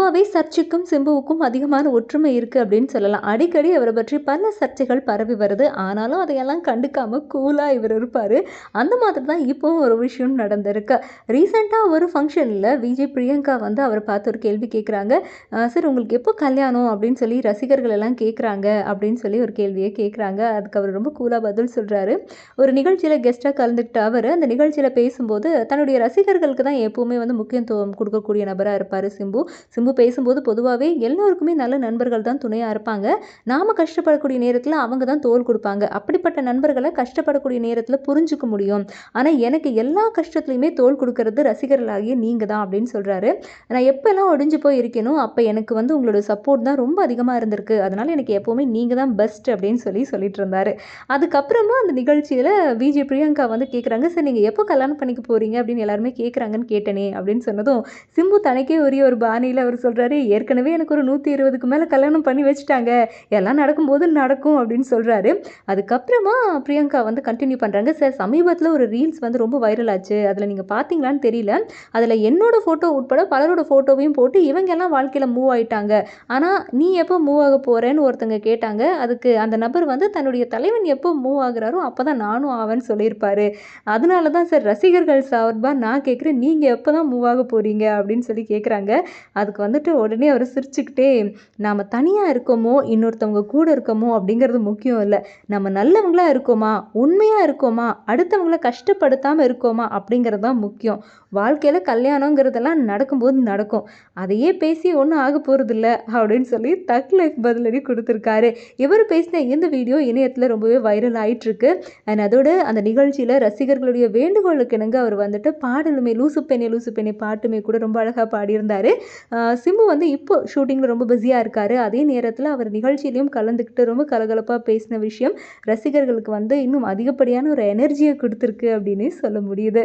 பொதுவாகவே சர்ச்சைக்கும் சிம்புவுக்கும் அதிகமான ஒற்றுமை இருக்குது அப்படின்னு சொல்லலாம். அடிக்கடி அவரை பற்றி பல சர்ச்சைகள் பரவி வருது. ஆனாலும் அதையெல்லாம் கண்டுக்காமல் கூலாக இவர் இருப்பார். அந்த மாதிரி தான் இப்போவும் ஒரு விஷயம் நடந்திருக்கு. ரீசெண்டாக ஒரு ஃபங்க்ஷனில் விஜய் பிரியங்கா வந்து அவரை பார்த்து ஒரு கேள்வி கேட்குறாங்க சார் உங்களுக்கு எப்போ கல்யாணம்? அப்படின்னு சொல்லி ரசிகர்கள் எல்லாம் கேட்குறாங்க அப்படின்னு சொல்லி ஒரு கேள்வியை கேட்குறாங்க அதுக்கு அவர் ரொம்ப கூலாக பதில் சொல்கிறாரு ஒரு நிகழ்ச்சியில் கெஸ்ட்டாக கலந்துக்கிட்ட அவர் அந்த நிகழ்ச்சியில் பேசும்போது தன்னுடைய ரசிகர்களுக்கு தான் எப்போவுமே வந்து முக்கியத்துவம் கொடுக்கக்கூடிய நபராக இருப்பார் சிம்பு. சிம்பு பேசும்போது பொதுவாகவே எல்லோருக்குமே நல்ல நண்பர்கள் தான் துணையாக இருப்பாங்க. நாம் கஷ்டப்படக்கூடிய நேரத்தில் அவங்க தான் தோல் கொடுப்பாங்க. அப்படிப்பட்ட நண்பர்களை கஷ்டப்படக்கூடிய நேரத்தில் புரிஞ்சுக்க முடியும். ஆனால் எனக்கு எல்லா கஷ்டத்துலையுமே தோல் கொடுக்கறது ரசிகர்களாகிய நீங்கள் தான் அப்படின்னு சொல்கிறாரு நான் எப்போல்லாம் ஒடிஞ்சு போய் இருக்கேனோ அப்போ எனக்கு வந்து உங்களோட சப்போர்ட் தான் ரொம்ப அதிகமாக இருந்திருக்கு. அதனால் எனக்கு எப்போவுமே நீங்கள் தான் பெஸ்ட் அப்படின்னு சொல்லி சொல்லிட்டு இருந்தார். அதுக்கப்புறமா அந்த நிகழ்ச்சியில் விஜய் பிரியங்கா வந்து கேட்குறாங்க சார் நீங்கள் எப்போ கல்யாணம் பண்ணிக்க போகிறீங்க அப்படின்னு எல்லாருமே கேட்குறாங்கன்னு கேட்டனே அப்படின்னு சொன்னதும் சிம்பு தனக்கே உரிய ஒரு பாணியில் அவர் சொல்கிறாரு ஏற்கனவே எனக்கு ஒரு நூற்றி இருபதுக்கு மேலே கல்யாணம் பண்ணி வச்சுட்டாங்க. எல்லாம் நடக்கும்போது நடக்கும் அப்படின்னு சொல்கிறாரு அதுக்கப்புறமா பிரியங்கா வந்து கண்டினியூ பண்ணுறாங்க சார் சமீபத்தில் ஒரு ரீல்ஸ் வந்து ரொம்ப வைரல் ஆச்சு. அதில் நீங்கள் பார்த்தீங்களான்னு தெரியல. அதில் என்னோட ஃபோட்டோ உட்பட பலரோட ஃபோட்டோவையும் போட்டு இவங்கெல்லாம் வாழ்க்கையில் மூவ் ஆயிட்டாங்க. ஆனால் நீ எப்போ மூவ் ஆக போகிறேன்னு ஒருத்தங்க கேட்டாங்க. அதுக்கு அந்த நபர் வந்து தன்னுடைய தலைவன் எப்போ மூவ் ஆகுறாரோ அப்போ தான் நானும் ஆவேன்னு சொல்லியிருப்பாரு. அதனால தான் சார் ரசிகர்கள் சார்பாக நான் கேட்குறேன் நீங்கள் எப்போ தான் மூவ் ஆக போகிறீங்க அப்படின்னு சொல்லி கேட்குறாங்க அதுக்கு வந்து வந்துட்டு உடனே அவர் சிரிச்சுக்கிட்டே நாம் தனியாக இருக்கோமோ இன்னொருத்தவங்க கூட இருக்கோமோ? அப்படிங்கிறது முக்கியம் இல்லை. நம்ம நல்லவங்களாக இருக்கோமா? உண்மையாக இருக்கோமா? அடுத்தவங்கள கஷ்டப்படுத்தாமல் இருக்கோமா? அப்படிங்கிறது தான் முக்கியம். வாழ்க்கையில் கல்யாணங்கிறதெல்லாம் நடக்கும்போது நடக்கும். அதையே பேசி ஒன்றும் ஆக போகிறதில்ல அப்படின்னு சொல்லி தக் லைஃப் பதிலடி கொடுத்துருக்காரு. இவர் பேசின இந்த வீடியோ இணையத்தில் ரொம்பவே வைரல் ஆயிட்டுருக்கு. அண்ட் அதோட அந்த நிகழ்ச்சியில் ரசிகர்களுடைய வேண்டுகோளுக்கு இணங்க அவர் வந்துட்டு பாடலுமே லூசு பெண்ணே லூசு பெண்ணே பாட்டுமே கூட ரொம்ப அழகாக பாடியிருந்தார். சிம்பு வந்து இப்போ ஷூட்டிங்கில் ரொம்ப பிஸியாக இருக்கார். அதே நேரத்தில் அவர் நிகழ்ச்சியிலையும் கலந்துக்கிட்டு ரொம்ப கலகலப்பாக பேசின விஷயம் ரசிகர்களுக்கு வந்து இன்னும் அதிகப்படியான ஒரு எனர்ஜியை கொடுத்துருக்கு அப்படின்னு சொல்ல முடியுது.